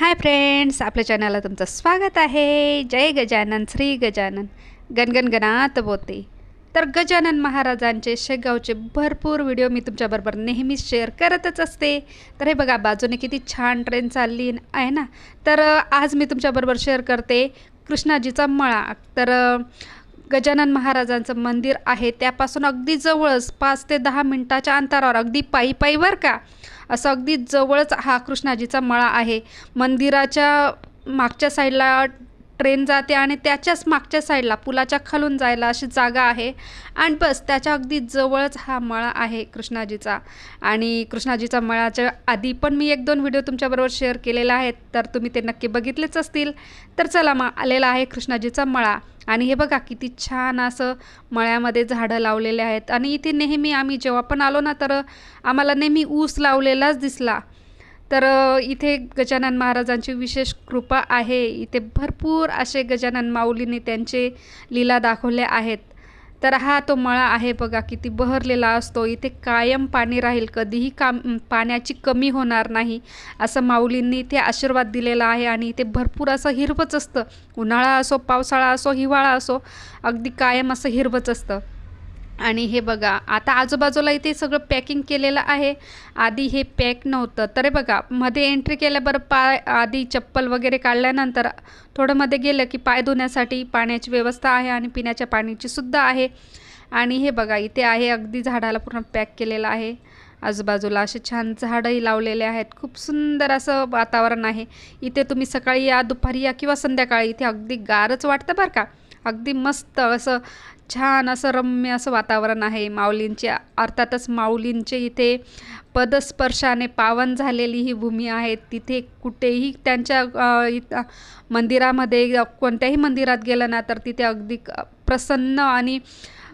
Hi friends आपल्या चॅनलला तुमचं स्वागत आहे. जय गजानन श्री गजानन. गणगणगणात बोते तर गजानन महाराजांचे शेगावचे भरपूर व्हिडिओ मी तुमच्याबरोबर नेहमीच शेअर करतच असते. तर हे बघा बाजूने किती छान ट्रेन चालली आहे ना? तर आज मी तुमच्याबरोबर शेअर करते कृष्णाजीचा मळा. तर गजानन महाराजांचं मंदिर आहे. त्यापासून अगदी जवळच पाच ते दहा मिनटाच्या अंतरावर अगदी पायी पायीवर का? असं अगदी जवळच हा कृष्णाजीचा मळा आहे. मंदिराच्या मागच्या साईडला ट्रेन जाते आणि त्याच्याच मागच्या साईडला पुलाच्या खालून जायला अशी जागा आहे. आणि बस त्याच्या अगदी जवळच हा मळा आहे कृष्णाजीचा. आणि कृष्णाजीचा मळाच्या आधी पण मी एक दोन व्हिडिओ तुमच्याबरोबर शेअर केलेला आहेत तर तुम्ही ते नक्की बघितलेच असतील. तर चला मग आलेला आहे कृष्णाजीचा मळा. आणि हे बघा किती छान असं मळ्यामध्ये झाडं लावलेले आहेत. आणि इथे नेहमी आम्ही जेव्हा पण आलो ना तर आम्हाला नेहमी ऊस लावलेलाच दिसला. तर इथे गजानन महाराजांची विशेष कृपा आहे. इथे भरपूर असे गजानन माऊलीने त्यांचे लीला दाखवले आहेत. तर हा तो मळा आहे बघा किती बहरलेला असतो. इथे कायम पाणी राहील कधीही काम पाण्याची कमी होणार नाही असं माऊलींनी इथे आशीर्वाद दिलेला आहे. आणि इथे भरपूर असं हिरवंच असतं. उन्हाळा असो पावसाळा असो हिवाळा असो अगदी कायम असं हिरवंच असतं. आणि हे बघा आता आजूबाजूला इथे सगळं पॅकिंग केलेलं आहे. आधी हे पॅक नव्हतं. तर बघा मध्ये एंट्री केल्याबरोबर पाय आधी चप्पल वगैरे काढल्यानंतर थोडं मध्ये गेलं की पाय धुण्यासाठी पाण्याची व्यवस्था आहे आणि पिण्याच्या पाण्याची सुद्धा आहे. आणि हे बघा इथे आहे अगदी झाडाला पूर्ण पॅक केलेलं आहे. आजूबाजूला असे छान झाडंही लावलेले आहेत. खूप सुंदर असं वातावरण आहे. इथे तुम्ही सकाळी या दुपारी या किंवा संध्याकाळी इथे अगदी गारच वाटतं बरं का. अगदी मस्त असं छान असं रम्य असं वातावरण आहे. माऊलींचे अर्थातच माऊलींचे इथे पदस्पर्शाने पावन झालेली ही भूमी आहे. तिथे कुठेही त्यांच्या इथं मंदिरामध्ये कोणत्याही मंदिरात गेलं ना तर तिथे अगदी प्रसन्न आणि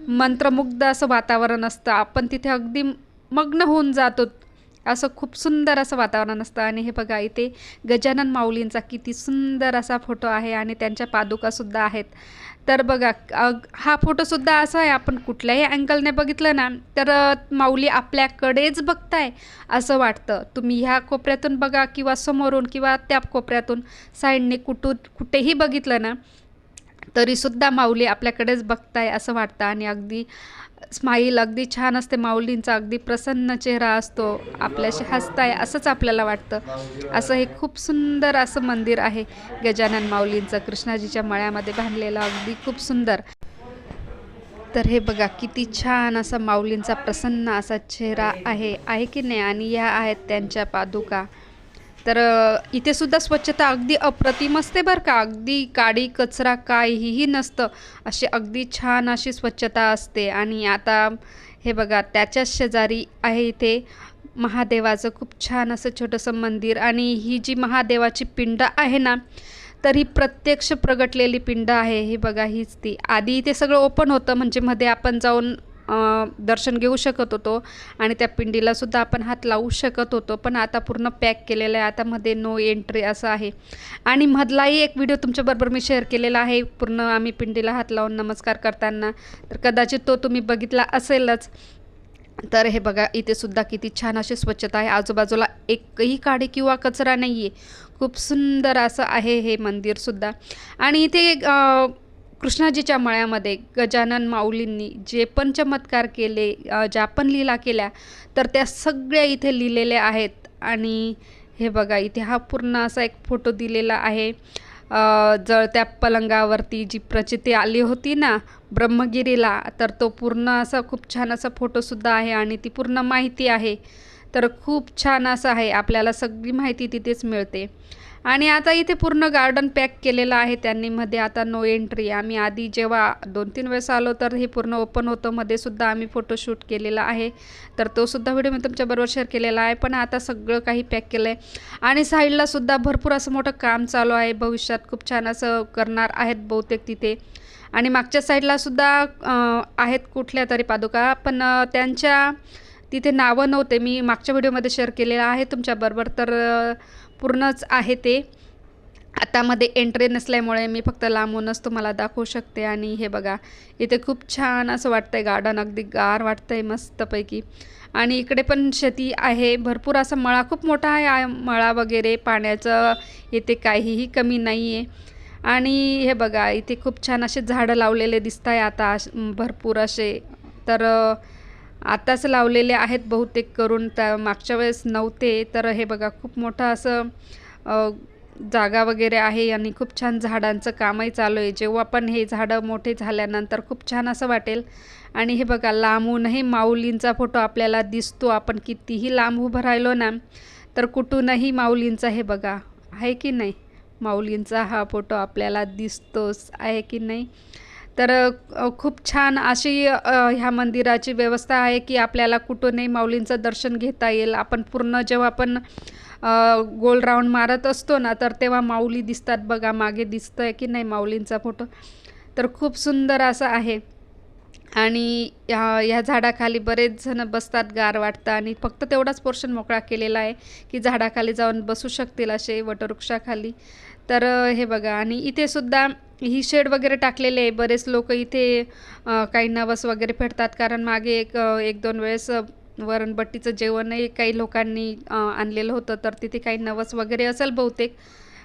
मंत्रमुग्ध असं वातावरण असतं. आपण तिथे अगदी मग्न होऊन जातो. असं खूप सुंदर असं वातावरण असतं. आणि हे बघा इथे गजानन माऊलींचा किती सुंदर असा फोटो आहे आणि त्यांच्या पादुकासुद्धा आहेत. तर बघा हा फोटोसुद्धा असा आहे आपण कुठल्याही अँगलने बघितलं ना तर माऊली आपल्याकडेच बघताय असं वाटतं. तुम्ही ह्या कोपऱ्यातून बघा किंवा समोरून किंवा त्या कोपऱ्यातून साईडने कुठून कुठेही बघितलं ना तरीसुद्धा माऊली आपल्याकडेच बघताय असं वाटतं. आणि अगदी स्माईल अगदी छान असते माऊलींचा. अगदी प्रसन्न चेहरा असतो. आपल्याशी हसताय असंच आपल्याला वाटतं. असं हे खूप सुंदर असं मंदिर आहे. गजानन माऊलींचं कृष्णाजीच्या मळ्यामध्ये बांधलेलं. अगदी खूप सुंदर. तर हे बघा किती छान असा माऊलींचा प्रसन्न असा चेहरा आहे. आहे की नाही? आणि ह्या आहेत त्यांच्या पादुका. तर इथे सुद्धा स्वच्छता अगदी अप्रतिम असते बरं का. अगदी काडी कचरा काहीही नसतं. अशी अगदी छान अशी स्वच्छता असते. आणि आता हे बघा त्याच्याच शेजारी आहे इथे महादेवाचं खूप छान असं छोटंसं मंदिर. आणि ही जी महादेवाची पिंड आहे ना तर ही प्रत्यक्ष प्रगटलेली पिंड आहे. हे बघा हीच ती. आधी ते सगळं ओपन होतं. म्हणजे मध्ये आपण जाऊन दर्शन घेऊ शकत होतो. आणि त्या पिंडीलासुद्धा आपण हात लावू शकत होतो. पण आता पूर्ण पॅक केलेलं आहे. आता मध्ये नो एंट्री असं आहे. आणि मधलाही एक व्हिडिओ तुमच्याबरोबर मी शेअर केलेला आहे. पूर्ण आम्ही पिंडीला हात लावून नमस्कार करताना. तर कदाचित तो तुम्ही बघितला असेलच. तर हे बघा इथे सुद्धा किती छान अशी स्वच्छता आहे. आजूबाजूला एकही काडी किंवा कचरा नाही आहे खूप सुंदर असं आहे हे मंदिरसुद्धा आणि इथे कृष्णाजीच्या मळ्यामध्ये गजानन माऊलींनी जे पण चमत्कार केले ज्या पण लीला केल्या तर त्या सगळ्या इथे लिहिलेल्या आहेत. आणि हे बघा इथे हा पूर्ण असा एक फोटो दिलेला आहे. जळत्या पलंगावरती जी प्रचिती आली होती ना ब्रह्मगिरीला तर तो पूर्ण असा खूप छान असा फोटोसुद्धा आहे आणि ती पूर्ण माहिती आहे. तर खूप छान असं आहे आपल्याला सगळी माहिती तिथेच मिळते. आणि आता इथे पूर्ण गार्डन पॅक केलेलं आहे त्यांनी मध्ये. आता नो एंट्री आम्ही आधी जेव्हा दोन तीन वेळेस आलो तर हे पूर्ण ओपन होतं. मध्ये सुद्धा आम्ही फोटोशूट केलेला आहे. तर तो सुद्धा व्हिडिओ मी तुमच्याबरोबर शेअर केलेला आहे. पण आता सगळं काही पॅक केलं आहे आणि साईडला सुद्धा भरपूर असं मोठं काम चालू आहे. भविष्यात खूप छान असं करणार आहेत बहुतेक तिथे. आणि मागच्या साईडला सुद्धा आहेत कुठल्या तरी पादुका. पण त्यांच्या तिथे नावं नव्हते. मी मागच्या व्हिडिओमध्ये शेअर केलेलं आहे तुमच्याबरोबर तर पूर्णच आहे ते. आता मध्ये एंट्री नसल्यामुळे मी फक्त लांबूनच तुम्हाला दाखवू शकते आणि हे बघा इथे खूप छान असं वाटतंय गार्डन अगदी गार वाटतंय मस्तपैकी. आणि इकडे पण शेती आहे भरपूर असा मळा खूप मोठा आहे मळा वगैरे पाण्याचं इथे काहीही कमी नाही आहे आणि हे बघा इथे खूप छान असे झाडं लावलेले दिसत आहे आता भरपूर असे. तर आताच लावलेले आहेत बहुतेक करून. त्या मागच्या वेळेस नव्हते तर हे बघा खूप मोठं असं जागा वगैरे आहे आणि खूप छान झाडांचं कामही चालू आहे. जेव्हा पण हे झाडं मोठे झाल्यानंतर खूप छान असं वाटेल. आणि हे बघा लांबूनही माऊलींचा फोटो आपल्याला दिसतो. आपण कितीही लांब उभं राहिलो ना तर कुठूनही माऊलींचा हे बघा आहे की नाही? माऊलींचा हा फोटो आपल्याला दिसतोच आहे की नाही? तर खूप छान अशी ह्या मंदिराची व्यवस्था आहे की आपल्याला कुठूनही माऊलींचं दर्शन घेता येईल. आपण पूर्ण जेव्हा आपण गोल राऊंड मारत असतो ना तर तेव्हा माऊली दिसतात बघा मागे दिसतं आहे की नाही माऊलींचा फोटो. तर खूप सुंदर असं आहे. आणि ह्या ह्या झाडाखाली बरेच जण बसतात गार वाटतं आणि फक्त तेवढाच पोर्शन मोकळा केलेला आहे की झाडाखाली जाऊन बसू शकतील असे वटवृक्षाखाली. तर हे बघा आणि इथे सुद्धा ही शेड वगैरे टाकलेले आहे. बरेच लोक इथे काही नवस वगैरे फेडतात. कारण मागे एक एक दोन वेळेस वरणबट्टीचं जेवणही काही लोकांनी आणलेलं होतं. तर तिथे काही नवस वगैरे असेल बहुतेक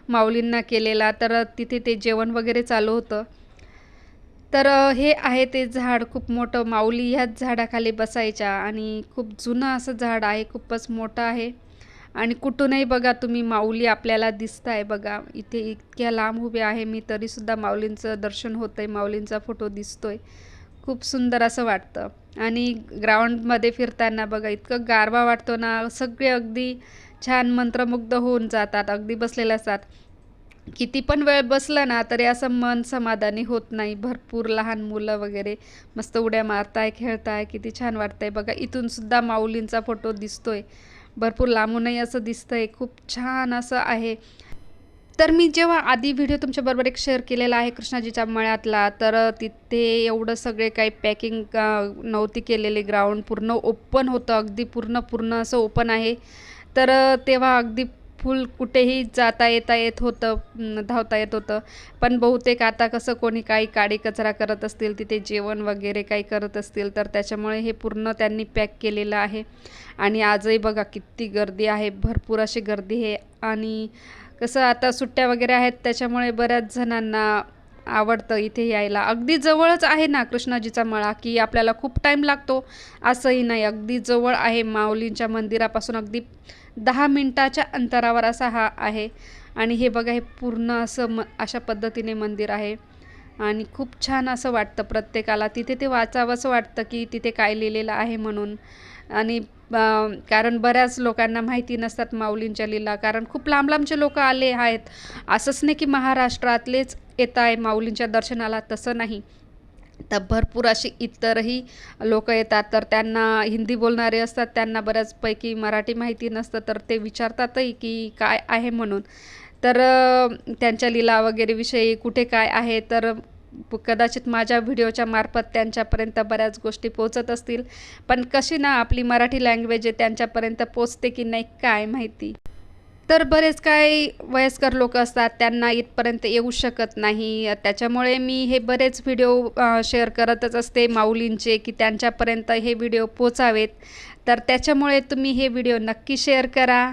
माऊलींना केलेला. तर तिथे ते जेवण वगैरे चालू होतं. तर हे आहे ते झाड. खूप मोठं माऊली ह्याच झाडाखाली बसायच्या आणि खूप जुनं असं झाड आहे. खूपच मोठं आहे. आणि कुठूनही बघा तुम्ही माऊली आपल्याला दिसत आहे बघा. इथे इतक्या लांब उभे आहे. मी तरीसुद्धा माऊलींचं दर्शन होतं आहे माऊलींचा फोटो दिसतोय. खूप सुंदर असं वाटतं. आणि ग्राउंडमध्ये फिरताना बघा इतकं गारवा वाटतो ना. सगळे अगदी छान मंत्रमुग्ध होऊन जातात. अगदी बसलेले असतात. किती पण वेळ बसलं ना तरी असं मन समाधानी होत नाही. भरपूर लहान मुलं वगैरे मस्त उड्या मारताय खेळताय किती छान वाटतंय. बघा इथून सुद्धा माऊलींचा फोटो दिसतोय. भरपूर लांबूनही असं दिसतंय. खूप छान असं आहे. तर मी जेव्हा आधी व्हिडिओ तुमच्याबरोबर एक शेअर केलेला आहे कृष्णाजीच्या मळ्यातला तर तिथे एवढं सगळे काही पॅकिंग नव्हती केलेले ग्राउंड पूर्ण ओपन होतं. अगदी पूर्ण पूर्ण असं ओपन आहे. तर तेव्हा अगदी फुल कुठेही जाता येता येत होतं धावता येत होतं. पण बहुतेक आता कसं कोणी काही काडी कचरा करत असतील तिथे जेवण वगैरे काही करत असतील तर त्याच्यामुळे हे पूर्ण त्यांनी पॅक केलेलं आहे. आणि आजही बघा किती गर्दी आहे भरपूर अशी गर्दी आहे. आणि कसं आता सुट्ट्या वगैरे आहेत त्याच्यामुळे बऱ्याच जणांना आवडतं इथे यायला. अगदी जवळच आहे ना कृष्णाजीचा मळा की आपल्याला खूप टाईम लागतो. असंही नाही अगदी जवळ आहे माऊलींच्या मंदिरापासून अगदी दहा मिनटाच्या अंतरावर असा हा आहे. आणि हे बघा हे पूर्ण असं म अशा पद्धतीने मंदिर आहे. आणि खूप छान असं वाटतं प्रत्येकाला. तिथे ते वाचावंसं वाटतं की तिथे काय लिहिलेलं आहे म्हणून. आणि कारण बऱ्याच लोकांना माहिती नसतात माऊलींच्या लीला कारण खूप लांब लांबचे लोक आले आहेत. असंच नाही की महाराष्ट्रातलेच येत आहे माऊलींच्या दर्शनाला तसं नाही. तर भरपूर अशी इतरही लोक येतात तर त्यांना हिंदी बोलणारे असतात त्यांना बऱ्याचपैकी मराठी माहिती नसतं तर ते विचारतातही की काय आहे म्हणून. तर त्यांच्या लीला वगैरे विषयी कुठे काय आहे तर कदाचित माझ्या व्हिडिओच्या मार्फत त्यांच्यापर्यंत बऱ्याच गोष्टी पोचत असतील. पण कशी ना आपली मराठी लँग्वेज आहे त्यांच्यापर्यंत पोचते की नाही काय माहिती. तर बरेच काही वयस्कर लोक असतात त्यांना इथपर्यंत येऊ शकत नाही. त्याच्यामुळे मी हे बरेच व्हिडिओ शेअर करतच असते माऊलींचे की त्यांच्यापर्यंत हे व्हिडिओ पोचावेत तर त्याच्यामुळे तुम्ही हे व्हिडिओ नक्की शेअर करा.